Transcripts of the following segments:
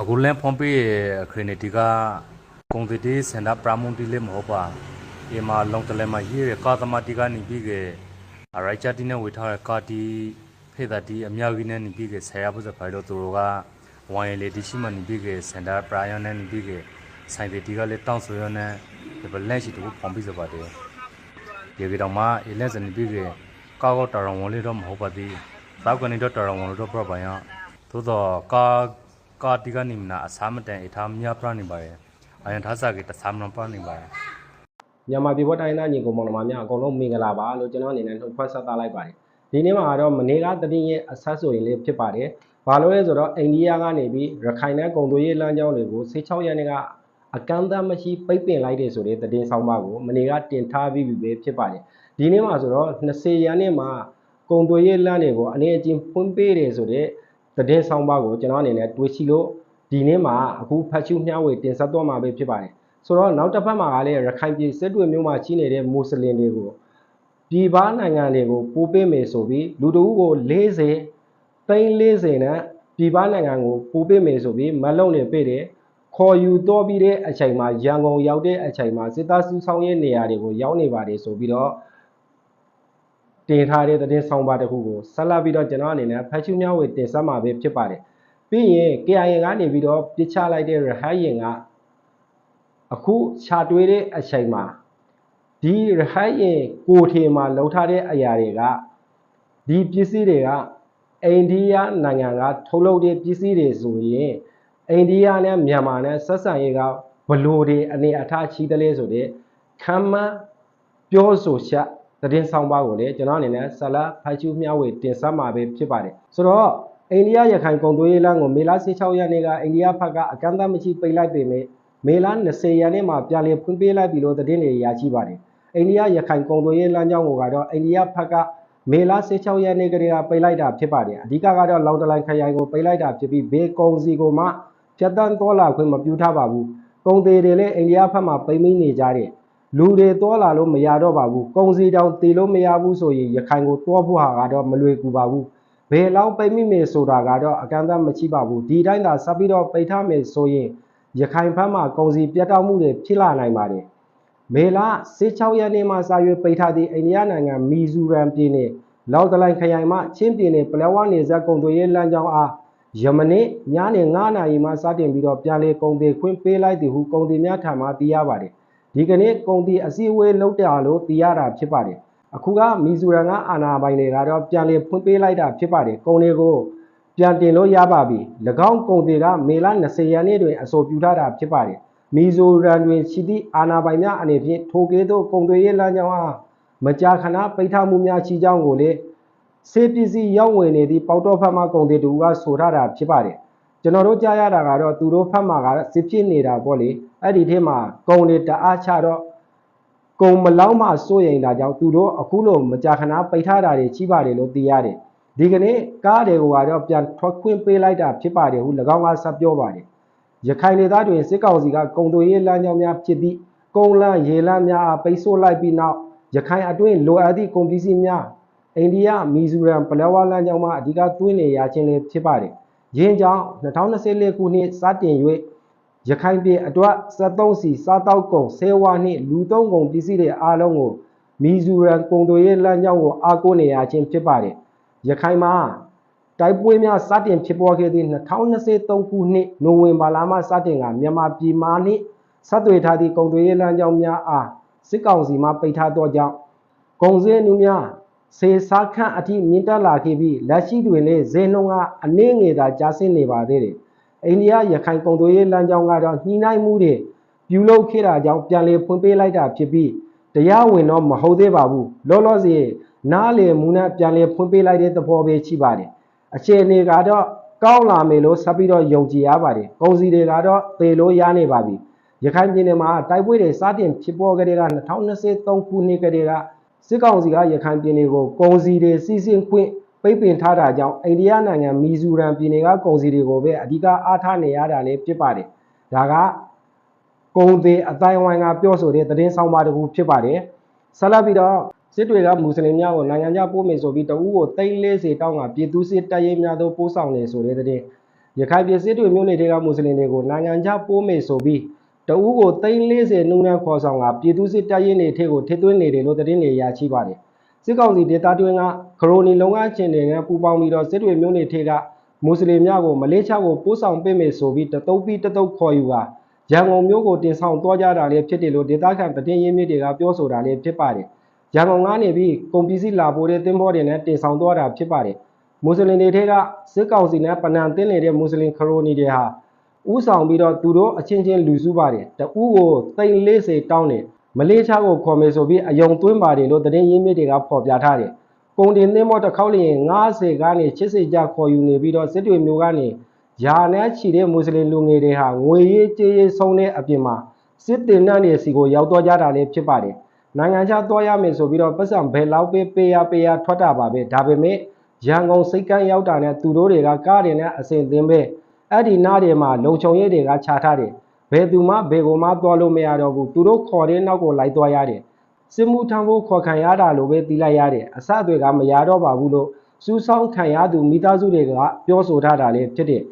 အခုလန်ဖုံးပေးခရနေတီကကွန်တီစန္ဒပရမုန်တီလေမဟုတ်ပါဒီမှာလုံတလဲမှာရေးရကာသမတီကနေပြီးကအရိုက်ချတီနဲ့ဝေထားတဲ့ကာတီဖေတာတီအမြောက်ကြီးနဲ့နေပြီးကဆရာပုစဖိုင်တော့သူတို့ကဝိုင်းလေတီရှိမှနေပြီးကစန္ဒပရယနဲ့နေပြီးကဆိုင်တီကလည်းတောင်းဆိုရနဲ့ဒီဘလက်ရှိတူဖုံးပြီးစပါတယ်ဒီကတော့မှအလဲစနေပြီးကကောက်ကောက်တော်တော်ဝင်လေတော့မဟုတ်ပါသေးသောက်ကနေတော့တော်တော်ဝင်လို့တော့ပြပါရသို့တော့ကာ ကာတီကနေမနာအစားမတန်အထားမြပြနေပါတယ်အရင်ထားစားကတစားမပြနေပါတယ်မြန်မာပြည်ပေါ်တိုင်းသားညီကောင်မောင်နှမများအကုန်လုံးမင်္ဂလာပါလို့ကျွန်တော်အနေနဲ့နှုတ်ခွန်းဆက်သလိုက်ပါတယ်ဒီနေ့မှာတော့မနေ့ကတတိယအဆက်ဆိုရင်လေးဖြစ်ပါတယ်ဘာလို့လဲဆိုတော့အိန္ဒိယကနေပြီးရခိုင်နဲ့ကုန်သွယ်ရေးလမ်းကြောင်းတွေကို16ရက်နေ့ကအကန့်အသတ်မရှိပိတ်ပင်လိုက်တယ်ဆိုတဲ့သတင်းဆောင်ပါကိုမနေ့ကတင်ထားပြီးပြီပဲဖြစ်ပါတယ်ဒီနေ့မှာဆိုတော့20ရက်နေ့မှာကုန်သွယ်ရေးလမ်းတွေကိုအနေအချင်းဖွင့်ပေးတယ်ဆိုတဲ့ သတင်းဆောင်ပါကိုကျွန်တော်အနေနဲ့တွေးရှိလို့ဒီနေ့မှာအခုဖတ်ရှုမျှဝေတင်ဆက်တော့မှာပဲဖြစ်ပါတယ်ဆိုတော့နောက်တစ်ဖက်မှာကလည်းရခိုင်ပြည်စစ်တွေမျိုးမှာရှိနေတဲ့မွတ်စလင်တွေကိုပြည်ပနိုင်ငံတွေကိုပို့ပေးမယ်ဆိုပြီးလူတအုပ်ကို40သိန်း40နဲ့ပြည်ပနိုင်ငံကိုပို့ပေးမယ်ဆိုပြီးမလုံနေပေးတယ်ခေါ်ယူတော့ပြီးတဲ့အချိန်မှာရန်ကုန်ရောက်တဲ့အချိန်မှာစစ်သားစုဆောင်ရဲ့နေရာတွေကိုရောက်နေပါတယ်ဆိုပြီးတော့ တင်ထားတဲ့သတင်းဆောင်ပါတစ်ခုကိုဆက်လက်ပြီးတော့ကျွန်တော်အနေနဲ့ဖတ်ရှုမျှဝေတင်ဆက်မှာပဲဖြစ်ပါတယ်ပြီးရင် KIA ကနေပြီးတော့ပြစ်ချလိုက်တဲ့ရဟတ်ရင်ကအခုခြာတွေးတဲ့အချိန်မှာဒီရဟတ်ရင်ကိုထေမှာလှုပ်ထားတဲ့အရာတွေကဒီပစ္စည်းတွေကအိန္ဒိယနိုင်ငံကထုတ်လုပ်တဲ့ပစ္စည်းတွေဆိုရင်အိန္ဒိယနဲ့မြန်မာနဲ့ဆက်ဆံရေးကဘလို့တွေအနေအထားရှိတယ်လဲဆိုတဲ့ခံမှန်းပြောဆိုချက် သတင်းဆောင်ပါကိုလေကျွန်တော်အနေနဲ့ဆလာဖိုက်ချူမျှဝေတင်ဆက်မှာပဲဖြစ်ပါတယ်ဆိုတော့အိန္ဒိယရခိုင်ကုန်သွယ်ရေးလမ်းကိုမေလ16ရက်နေ့ကအိန္ဒိယဘက်ကအကန့်အသတ်မရှိပိတ်လိုက်ပေမဲ့မေလ20ရက်နေ့မှာပြန်လည်ဖွင့်ပေးလိုက်ပြီလို့သတင်းတွေရရှိပါတယ်။အိန္ဒိယရခိုင်ကုန်သွယ်ရေးလမ်းကြောင်းကိုကတော့အိန္ဒိယဘက်ကမေလ16ရက်နေ့ကတည်းကပိတ်လိုက်တာဖြစ်ပါတယ်။အဓိကကတော့လောင်တလိုင်ခရိုင်ကိုပိတ်လိုက်တာဖြစ်ပြီးဘေးကုန်းစီကိုမှဖြတ်တန်းတော်လာခွင့်မပြုထားပါဘူး။ကုန်သေးတွေလည်းအိန္ဒိယဘက်မှာပိတ်မိနေကြတယ်။ လူတွေတော်လာလို့မရတော့ပါဘူး။ကုန်စီတောင်တည်လို့မရဘူးဆိုရင်ရခိုင်ကိုတွားဖို့ဟာကတော့မလွယ်ကူပါဘူး။ဘယ်လောက်ပိတ်မိမယ်ဆိုတာကတော့အကန့်အသတ်မရှိပါဘူး။ဒီတိုင်းသာဆက်ပြီးတော့ပိတ်ထားမယ်ဆိုရင်ရခိုင်ဘက်မှကုန်စည်ပြတ်တောက်မှုတွေဖြစ်လာနိုင်ပါတယ်။မေလ16ရက်နေ့မှစရွေးပိတ်ထားသည့်အိန္ဒိယနိုင်ငံမီဇူရမ်ပြည်နယ်လောက်တလိုင်ခရိုင်မှချင်းပြည်နယ်ပလက်ဝနေဇက်ကုန်သွယ်ရေးလမ်းကြောင်းအားယမနေ့ညနေ9နာရီမှစတင်ပြီးတော့ပြန်လည်ကုန်သွယ်ခွင့်ပေးလိုက်သည်ဟုကုန်သည်များထံမှသိရပါတယ်။ ဒီကနေ့ကုန်သည်အစည်းအဝေးလုပ်တယ်လို့သိရတာဖြစ်ပါတယ်။အခုကမီဇူရမ်ကအာဏာပိုင်တွေကတော့ပြန်လည်ဖွင့်ပေးလိုက်တာဖြစ်ပါတယ်။ကုန်တွေကိုပြန်တင်လို့ရပါပြီ၎င်းကုန်တွေကမေလ20ရက်နေ့တွင်အဆိုပြုထားတာဖြစ်ပါတယ်မီဇိုရမ်တွင်ရှိသည့်အာဏာပိုင်များအနေဖြင့်ထိုကဲ့သို့ကုန်သွယ်ရေးလမ်းကြောင်းအားမကြာခဏပိတ်ထားမှုများရှိကြောင်းကိုလည်းစေပစ္စည်းရောက်ဝင်နေသည့်ပေါတော့ဖက်မှကုန်သည်တူကဆိုထားတာဖြစ်ပါတယ်ကျွန်တော်တို့ကြားရတာကတော့သူတို့ဖက်မှကစစ်ဖြစ်နေတာပေါ့လေ အဲ့ဒီထဲမှာကုန်တွေတအားချတော့ကုံမလောင်းမှစိုးရိမ်တာကြောင့်သူတို့အခုလိုမကြာခဏပိတ်ထားတာတွေရှိပါတယ်လို့သိရတယ်။ဒီကနေ့ကားတွေကိုကတော့ပြန်ထွက်ခွင့်ပေးလိုက်တာဖြစ်ပါတယ်ဟု၎င်းကဆက်ပြောပါတယ်။ရခိုင်ဒေသတွင်စစ်ကောင်စီကကုံသွေးရေးလမ်းကြောင်းများဖြစ်သည့်ကုန်းလမ်းရေလမ်းများအားပိတ်ဆို့လိုက်ပြီးနောက်ရခိုင်အတွင်းလိုအပ်သည့်ကုန်ပစ္စည်းများအိန္ဒိယမီဇိုရမ်ပလက်ဝလမ်းကြောင်းမှာအဓိကသွင်းနေရခြင်းလည်းဖြစ်ပါတယ်။ယင်းကြောင့်2024ခုနှစ်စတင်၍ ရခိုင်ပြည်အတွက်73စီစားတောက်ကုန်ဆေးဝါးနှင့်လူသုံးကုန်ပစ္စည်းတွေအားလုံးကိုမီဇူရန်ကုန်သွယ်ရေးလမ်းကြောင်းကိုအားကိုးနေရခြင်းဖြစ်ပါတယ်။ရခိုင်မှာတိုက်ပွဲများစတင်ဖြစ်ပေါ်ခဲ့သည့်2023ခုနှစ်နိုဝင်ဘာလမှစတင်ကမြန်မာပြည်မှနှင့်ဆက်သွယ်ထားသည့်ကုန်သွယ်ရေးလမ်းကြောင်းများအားစစ်ကောင်စီမှပိတ်ထားသောကြောင့်ကုန်စည်နှုန်းများစေစားခန့်အထိမြင့်တက်လာခဲ့ပြီးလက်ရှိတွင်လည်းဈေးနှုန်းကအနည်းငယ်သာကျဆင်းနေပါသေးတယ်။ အိန္ဒိယရခိုင်ကုန်သွယ်ရေးလမ်းကြောင်းကတော့ညှိနှိုင်းမှုတွေပြုလုပ်ခဲ့တာကြောင့်ပြန်လည်ဖွင့်ပေးလိုက်တာဖြစ်ပြီးတရားဝင်တော့မဟုတ်သေးပါဘူး။လောလောဆယ်နားလေမှုနဲ့ပြန်လည်ဖွင့်ပေးလိုက်တဲ့သဘောပဲရှိပါတယ်။အခြေအနေကတော့ကောင်းလာမယ်လို့ဆက်ပြီးတော့ယုံကြည်ရပါတယ်။ကုန်စည်တွေကတော့သေလို့ရနေပါပြီ။ရခိုင်ပြည်နယ်မှာတိုက်ပွဲတွေစတင်ဖြစ်ပေါ်ကြတဲ့က2023ခုနှစ်ကတည်းကစစ်ကောင်စီကရခိုင်ပြည်နယ်ကိုကုန်စည်တွေစီးဆင်းခွင့် ပိတ်ပင်ထားတာကြောင့်အိန္ဒိယနိုင်ငံမီဇူရမ်ပြည်နယ်ကကုန်စည်တွေကိုပဲအဓိကအားထားနေရတာလည်းဖြစ်ပါတယ်။ဒါကကုန်သည်အတိုင်းဝိုင်းကပြောဆိုတဲ့သတင်းဆောင်ပါတစ်ခုဖြစ်ပါတယ်။ဆက်လက်ပြီးတော့စစ်တွေကမွတ်စလင်များကိုနိုင်ငံခြားပို့မယ်ဆိုပြီးတအူးကိုတိတ်40တောင်းကပြည်သူစစ်တပ်ရဲများတို့ပို့ဆောင်နေဆိုတဲ့သတင်းရခိုင်ပြည်စစ်တွေမျိုးနေတဲ့ကမွတ်စလင်တွေကိုနိုင်ငံခြားပိုးမယ်ဆိုပြီးတအူးကို340နှုန်းနဲ့ခေါ်ဆောင်ကပြည်သူစစ်တပ်ရင်းတွေထဲကိုထည့်သွင်းနေတယ်လို့သတင်းတွေရရှိပါတယ် စစ်ကောင်စီဒေသတွင်းကခရိုနီလုံငန်းချင်းတွေနဲ့ပူးပေါင်းပြီးတော့စစ်တွေမျိုးနေထဲကမွတ်စလင်များကိုမလေးရှားကိုပို့ဆောင်ပေးမယ်ဆိုပြီးတတုပ်ပြီးတတုပ်ခေါ်ယူကရန်ကုန်မျိုးကိုတင်ဆောင်သွားကြတာလည်းဖြစ်တယ်လို့ဒေသခံသတင်းရင်းမြစ်တွေကပြောဆိုတာလည်းဖြစ်ပါတယ်ရန်ကုန်ကနေပြီးကုန်ပစ္စည်းလာပို့တဲ့တင်ဘောတွေနဲ့တင်ဆောင်သွားတာဖြစ်ပါတယ်။မွတ်စလင်တွေထဲကစစ်ကောင်စီနဲ့ပနံတင်းနေတဲ့မွတ်စလင်ခရိုနီတွေဟာဥဆောင်ပြီးတော့သူတို့အချင်းချင်းလူစုပါတယ်။တဦးကို340တောင်းတယ် မလေးရှားကိုခေါ်မယ်ဆိုပြီးအယုံသွင်းပါတယ်လို့သတင်းရင်းမြစ်တွေကဖော်ပြထားတယ်။ကုန်တင်သင်းမောတစ်ခေါက်လျင်90ကနေ80ကျခေါ်ယူနေပြီးတော့စစ်တွေမျိုးကနေယာနဲ့ချီတဲ့မွတ်စလင်လူငယ်တွေဟာငွေရေးကြေးရေးဆုံးတဲ့အပြင်မှာစစ်တင်နှံ့တွေစီကိုရောက်တော့ကြတာလည်းဖြစ်ပါတယ်။နိုင်ငံခြားသွားရမယ်ဆိုပြီးတော့ပတ်စံဘယ်လောက်ပဲပေးရပေးရထွက်တာပါပဲဒါပေမဲ့ရန်ကုန်စိတ်ကန်းရောက်တာနဲ့သူတို့တွေကကားတွေနဲ့အစင်သင်းပဲအဲ့ဒီနားတွေမှာလုံခြုံရေးတွေကခြာထားတယ် ဘယ်သူမှဘယ်ကိုမှသွားလို့မရတော့ဘူးသူတို့ခေါ်တဲ့နောက်ကိုလိုက်သွားရတယ်စစ်မှုထမ်းဖို့ခေါ်ခံရတာလို့ပဲသိလိုက်ရတယ်အစအသွေကမရတော့ပါဘူးလို့စူးစောင်းခံရသူမိသားစုတွေကပြောဆိုထားတာလည်းဖြစ်တယ်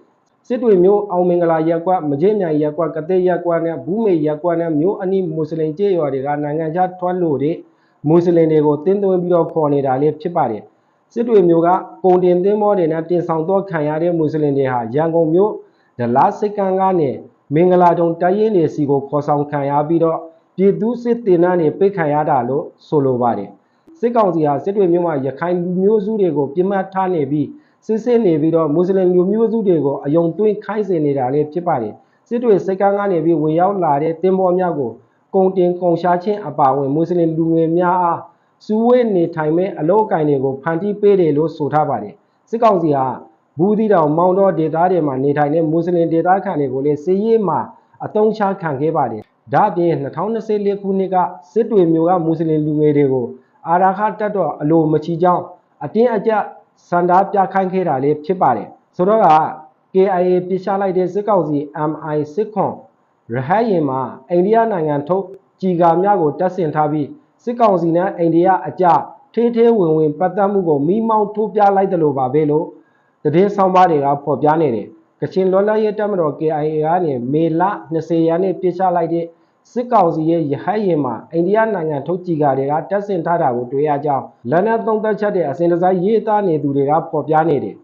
စစ်တွေမျိုးအောင်မင်္ဂလာရက်ကွက်မကြေးမြိုင်ရက်ကွက်ကတဲ့ရက်ကွက်နဲ့ဘူးမေရက်ကွက်နဲ့မျိုးအနီးမွတ်စလင်ကျေးရွာတွေကနိုင်ငံခြားထွက်လို့တဲ့မွတ်စလင်တွေကိုတင်းသွင်းပြီးတော့ခေါ်နေတာလေးဖြစ်ပါတယ်စစ်တွေမျိုးကကုန်တင်သင်းမောတွေနဲ့တင်ဆောင်တော့ခံရတဲ့မွတ်စလင်တွေဟာရန်ကုန်မျိုးဒလားစိတ်ကန်းကနေ မင်္ဂလာတုံတိုက်ရင်တွေစီကိုခေါ်ဆောင်ခံရပြီးတော့ပြည်သူစစ်တင်နှန်းတွေပိတ်ခံရတာလို့ဆိုလိုပါတယ်စစ်ကောင်စီဟာစစ်တွေမျိုးမှာရခိုင်လူမျိုးစုတွေကိုပြစ်မှတ်ထားနေပြီးစစ်စစ်နေပြီးတော့မွတ်စလင်လူမျိုးစုတွေကိုအယုံသွင်းခိုင်းစေနေတာလည်းဖြစ်ပါတယ်စစ်တွေစိတ်ကန်းကနေပြီးဝင်ရောက်လာတဲ့တင်ပေါ်များကိုကုန်တင်ကုန်ရှားခြင်းအပါအဝင်မွတ်စလင်လူငယ်များအားစုဝေးနေထိုင်မဲ့အလို့အကင်တွေကိုဖန်တီးပေးတယ်လို့ဆိုထားပါတယ်စစ်ကောင်စီဟာ ဘူးသီးတောင်မောင်တော်ဒေသတွေမှာနေထိုင်တဲ့မွတ်စလင်ဒေသခံတွေကိုလည်းစီးရေးမှာအတုံးချခံခဲ့ပါတယ်ဒါအပြင်2024ခုနှစ်ကစစ်တွေမျိုးကမွတ်စလင်လူငယ်တွေကိုအာရာခတက်တော့အလိုမချီကြောင်းအတင်းအကျပ်စန္ဒပြခိုင်းခဲ့တာလေးဖြစ်ပါတယ်ဆိုတော့က KIA ပြစ်ချလိုက်တဲ့စစ်ကောင်စီ MI စစ်ခွန်ရဟတ်ရင်မှာအိန္ဒိယနိုင်ငံထုတ်ကြီးကာများကိုတပ်ဆင်ထားပြီးစစ်ကောင်စီနဲ့အိန္ဒိယအကြထေးထေးဝင်ဝင်ပတ်သက်မှုကိုမိမောင်းထိုးပြလိုက်တယ်လို့ပါပဲလို့ သတင်းဆောင်ပါတွေကဖော်ပြနေတယ်ကချင်လွတ်လပ်ရေးတပ်မတော် KIA ကနေမေလ20ရက်နေ့ပြစ်ချလိုက်တဲ့စစ်ကောင်စီရဲ့ရဟတ်ရင်မှာအိန္ဒိယနိုင်ငံထုတ်ကြည်ကာတွေကတက်ဆင်ထားတာကိုတွေ့ရကြောင်းလန်နက်သုံးသက်ချက်တဲ့အစဉ်တစိုက်ရေးသားနေသူတွေကဖော်ပြနေတယ်